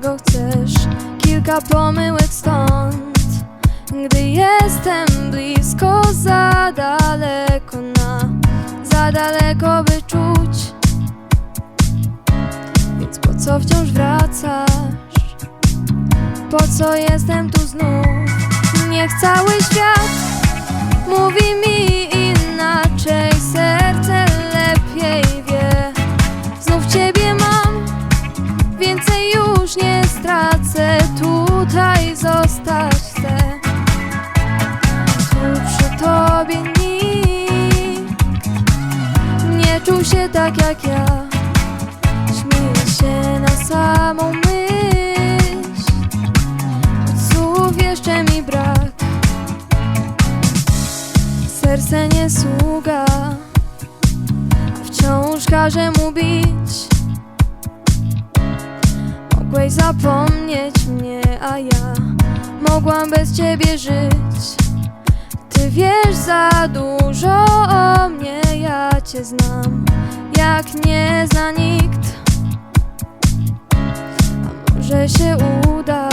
czego chcesz Kilka pomyłek stąd Gdy jestem blisko Za daleko na Za daleko by czuć Więc po co wciąż wracasz? Po co jestem tu znów? Niech cały świat tak jak ja. Śmieję się na samą myśl, słów jeszcze mi brak. Serce nie sługa, wciąż każe mu bić. Mogłeś zapomnieć mnie, a ja mogłam bez ciebie żyć. Ty wiesz za dużo o mnie, ja cię znam, jak nie zna nikt. A może się uda.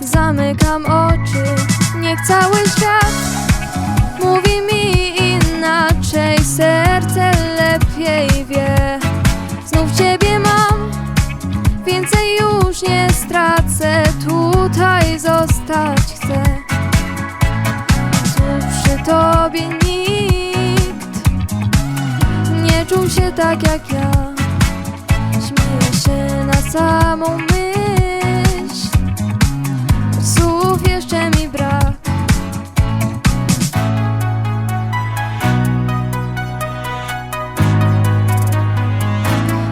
Zamykam oczy, niech cały świat mówi mi inaczej, serce lepiej wie. Znów ciebie mam, więcej już nie stracę, tutaj zostać tak jak ja. Śmieję się na samą myśl, słów jeszcze mi brak.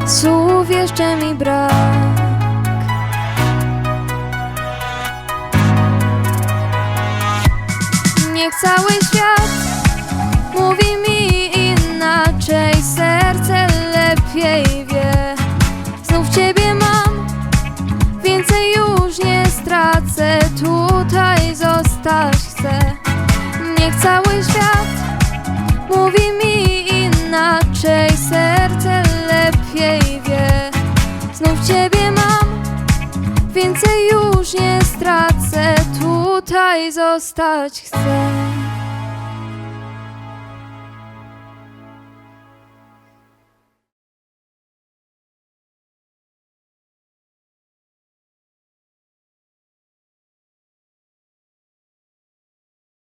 Słów jeszcze mi brak. Niech cały świat cały świat mówi mi inaczej, serce lepiej wie. Znów ciebie mam, więcej już nie stracę, tutaj zostać chcę.